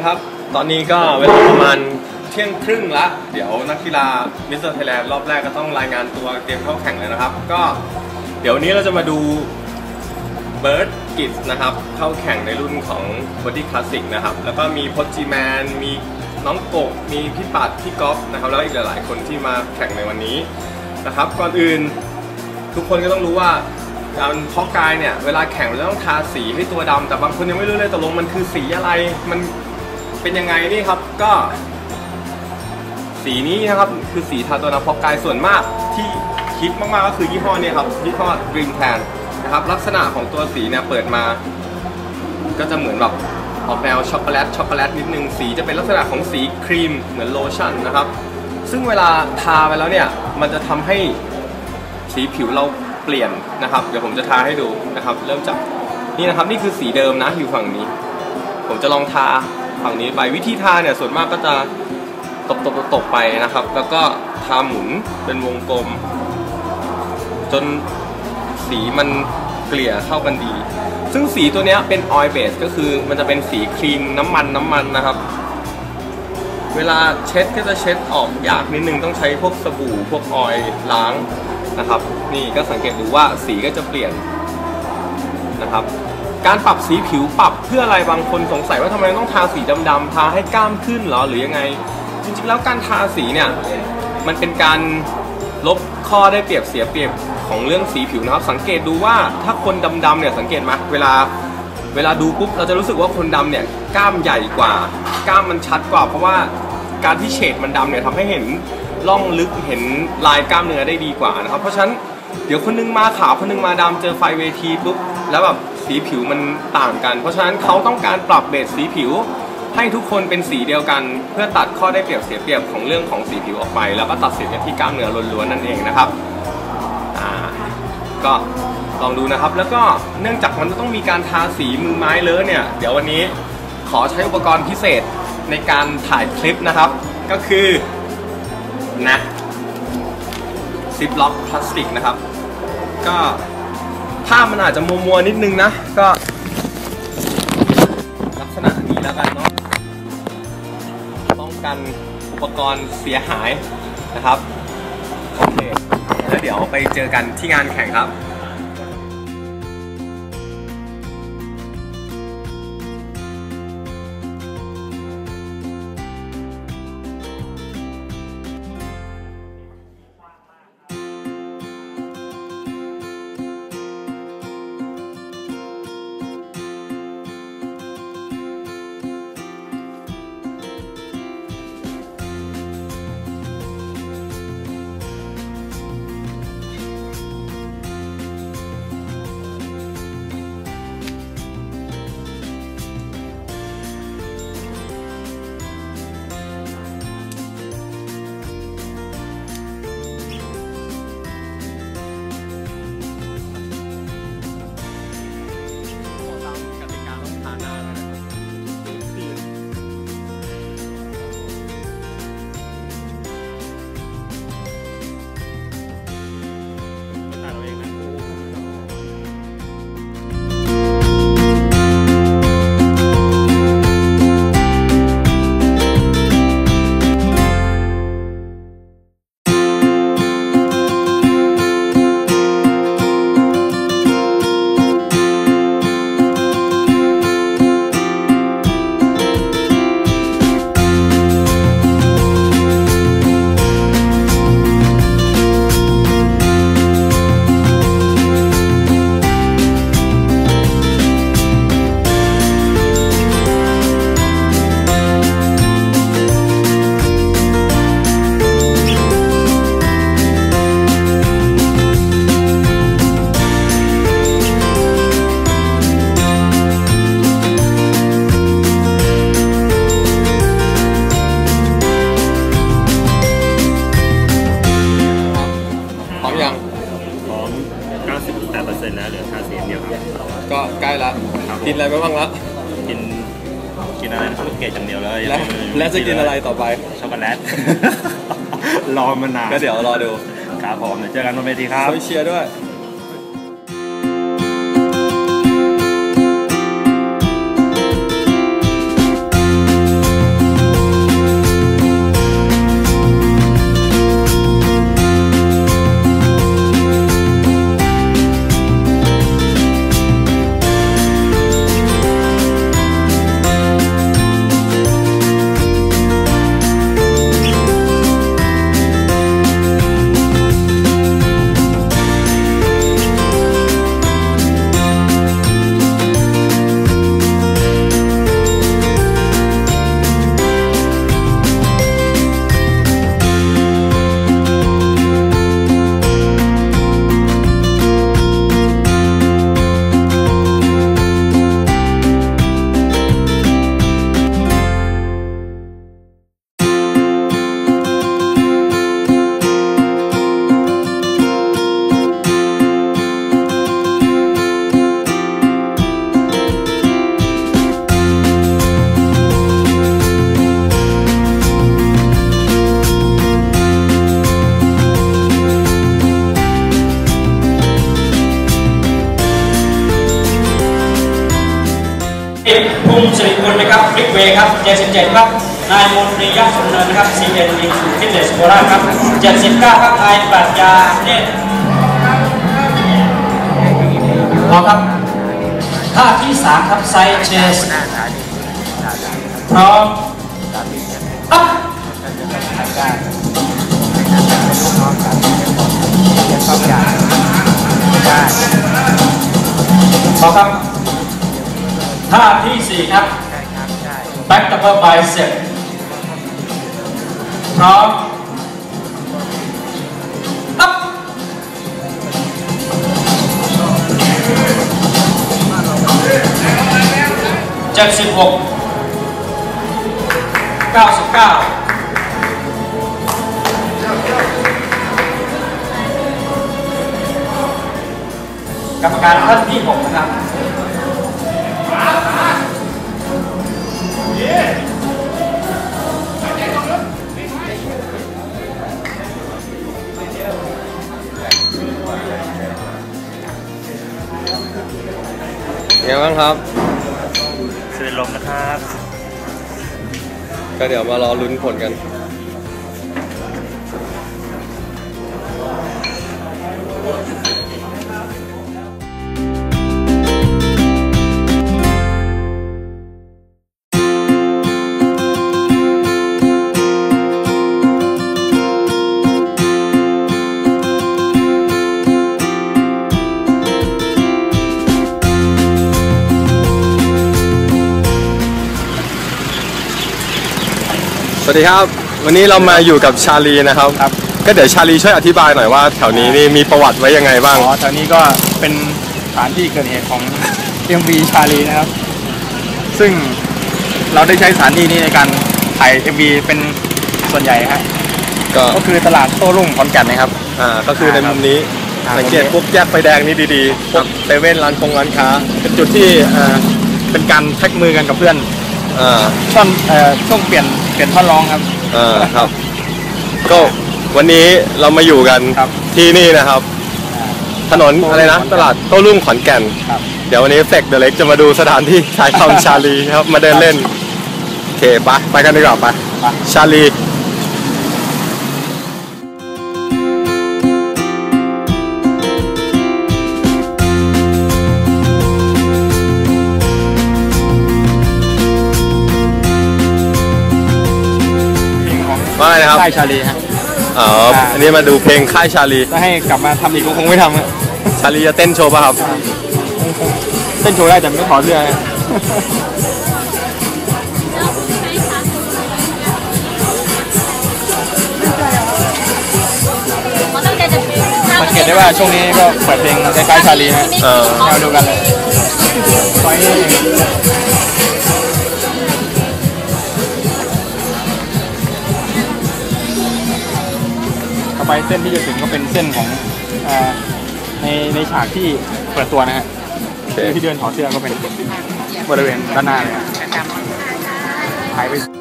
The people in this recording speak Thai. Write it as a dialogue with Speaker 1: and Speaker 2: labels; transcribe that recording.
Speaker 1: นะครับ ตอนนี้ก็เวลาประมาณเที่ยงครึ่งละ เดี๋ยวนักกีฬามิสเตอร์ไทยแลนด์รอบแรกก็ต้องรายงานตัวเตรียมเข้าแข่งเลยนะครับ ก็เดี๋ยวนี้เราจะมาดูเบิร์ดกิจนะครับ เข้าแข่งในรุ่นของบอดี้คลาสสิกนะครับ แล้วก็มีพจจีแมน มีน้องกบมีพี่ปัดพี่ก๊อฟนะครับ แล้วอีกหลาย ๆ คนที่มาแข่งในวันนี้นะครับ ก่อนอื่นทุกคนก็ต้องรู้ว่าการเพาะกายเนี่ยเวลาแข่งเราจะต้องทาสีให้ตัวดำแต่บางคนยังไม่รู้เลยตกลงมันคือสีอะไรมัน เป็นยังไงนี่ครับก็ สีนี้นะครับคือสีทาตัวน้ำพาะกายส่วนมากที่คิดมากๆก็คือยี่ห้อเนี่ยครับยี่ห้อ Green Plan นะครับลักษณะของตัวสีเนี่ยเปิดมา ก็จะเหมือนแบบออกแนวช็อกโกแลตช็อกโกแลตนิดนึงสีจะเป็นลักษณะของสีครีมเหมือนโลชั่นนะครับ ซึ่งเวลาทาไปแล้วเนี่ยมันจะทำให้สีผิวเราเปลี่ยนนะครับ เดี๋ยวผมจะทาให้ดูนะครับ เริ่มจากนี่นะครับนี่คือสีเดิมนะอยู่ฝั่งนี้ ผมจะลองทา ฝั่งนี้ไปวิธีทาเนี่ยส่วนมากก็จะตบตบตบไปนะครับ แล้วก็ทาหมุนเป็นวงกลม จนสีมันเกลี่ยเข้ากันดี ซึ่งสีตัวเนี้ยเป็นออยล์เบสก็คือมันจะเป็นสีครีมน้ำมันน้ำมันนะครับ เวลาเช็ดก็จะเช็ดออกยากนิดนึงต้องใช้พวกสบู่พวกออยล์ล้างนะครับ นี่ก็สังเกตดูว่าสีก็จะเปลี่ยนนะครับ การปรับสีผิวปรับเพื่ออะไรบางคนสงสัยว่าทำไมต้องทาสีดำๆทาให้กล้ามขึ้นหรอหรือยังไง จริงๆ แล้วการทาสีเนี่ยมันเป็นการลบข้อได้เปรียบเสียเปรียบของเรื่องสีผิวนะครับ สังเกตดูว่าถ้าคนดำๆเนี่ยสังเกตไหมเวลาเวลาดูปุ๊บเราจะรู้สึกว่าคนดำเนี่ยกล้ามใหญ่กว่า กล้ามมันชัดกว่า เพราะว่าการที่เฉดมันดำเนี่ยทำให้เห็นร่องลึกเห็นลายกล้ามเนื้อได้ดีกว่านะครับ เพราะฉะนั้นเดี๋ยวคนนึงมาขาวคนนึงมาดำเจอไฟเวทีปุ๊บแล้วแบบ สีผิวมันต่างกัน เพราะฉะนั้นเขาต้องการปรับเบสสีผิว ให้ทุกคนเป็นสีเดียวกัน เพื่อตัดข้อได้เปรียบเสียเปรียบของเรื่องของสีผิวออกไป แล้วก็ตัดสินกันที่กล้ามเนื้อล้วนๆนั่นเองนะครับอ่าก็ลองดูนะครับแล้วก็เนื่องจากมันจะต้องมีการทาสีมือไม้เลอะเนี่ย เดี๋ยววันนี้ขอใช้อุปกรณ์พิเศษในการถ่ายคลิปนะครับ ก็คือนะซิปล็อกพลาสติกนะครับ ก็ ภาพมันอาจจะมัวๆนิดนึงนะ ก็ ลักษณะนี้แล้วกันเนาะป้องกันอุปกรณ์เสียหายนะครับ โอเค แล้วเดี๋ยวไปเจอกันที่งานแข่งครับ กินอะไรไปบ้างแล้ว
Speaker 2: กินกินอะไรนะครับลูกเกดอย่างเดียวแล้วยัง
Speaker 1: และ
Speaker 2: ไม่
Speaker 1: และจะกินอะไรต่อไป
Speaker 2: ช็อกโกแลตรอมานาน
Speaker 1: ก็เดี๋ยวรอดู
Speaker 2: ครับผมเดี๋ยวเจอกันบนเวทีครับ
Speaker 1: ช่วยเชียร์ด้วย
Speaker 3: มสิริกุลนะครับริกเวย์ครับ77ครับ นายมนตรียักษ์สุนเนินนะครับ CN ยิงฟิตเนสโคราชครับ79ครับนายปรัชญาเนี่ยพอครับท่าที่3ครับไซเชสพร้อมอัพพอครับ ท่าที่ 4 ครับ back double bicep พร้อมอัพเจ็ดสิบหกเก้าสิบเก้ากรรมการท่านที่ 6 นะครับ
Speaker 1: ไงบ้างครับ
Speaker 2: สเวนลมนะครับ
Speaker 1: ก็เดี๋ยวมารอลุ้นผลกัน วัสดีครับ วันนี้เรามาอยู่กับชาลีนะครับ
Speaker 4: ครับ
Speaker 1: ก็เดี๋ยวชาลีช่วยอธิบายหน่อยว่าแถวนี้นี่มีประวัติไว้ยังไงบ้าง
Speaker 4: อ๋อแถวนี้ก็เป็นสถานที่เกิดเหตุของ MV ชาลีนะครับ ซึ่งเราได้ใช้สถานที่นี้ในการถ่าย MV เป็นส่วนใหญ่ฮะ
Speaker 1: ก็
Speaker 4: ก็คือตลาดโต้รุ่งขอนแก่นนะครับ
Speaker 1: อ่าก็คือในมุมนี้
Speaker 4: อ่า
Speaker 1: สังเกต
Speaker 4: มุมนี้
Speaker 1: พวกแยกไฟแดงนี่ดีๆพวกเซเว่นร้านคงร้านค้า
Speaker 4: เป็นจุดที่เอ่อเป็นการแท็กมือกันกับเพื่อน
Speaker 1: อ่า
Speaker 4: ช่วงเอ่อช่วงเปลี่ยนเปลี่ยนท่อนร้องครับ
Speaker 1: อ่าครับ ก็วันนี้เรามาอยู่กัน
Speaker 4: ครับ
Speaker 1: ที่นี่นะครับ ถนน
Speaker 4: โต้รุ่ง
Speaker 1: อะไรนะ
Speaker 4: ขอนแก่น
Speaker 1: ตลาดโต้รุ่งขอนแก่น
Speaker 4: ครับ
Speaker 1: เดี๋ยววันนี้เฟกเดอะเล็กจะมาดูสถานที่ถ่ายทำชาลีครับ มาเดินเล่น โอเคไปไปกันดีกว่าไป
Speaker 4: ไป
Speaker 1: ชาลี ครับ
Speaker 4: ค่ายชาลีฮะ
Speaker 1: อ๋อ
Speaker 4: อ่า
Speaker 1: อันนี้มาดูเพลงค่ายชาลี
Speaker 4: ถ้าให้กลับมาทำอีกก็คงไม่ทำฮะ
Speaker 1: ชาลีจะเต้นโชว์ป่ะครับ
Speaker 4: เต้นโชว์ได้แต่ไม่ถอดเสื้อฮะสังเกตได้ว่าช่วงนี้ก็เปิดเพลงคล้ายๆชาลีฮะ
Speaker 1: เออ
Speaker 4: แนวเดียวกันเลย ไฟนี่เองต่อไปเส้นที่จะถึงก็เป็นเส้นของเอ่อในในฉากที่เปิดตัวนะฮะ
Speaker 1: โอเค
Speaker 4: ที่เดินถอดเสื้อก็เป็นบริเวณด้านหน้าเลยฮะหายไป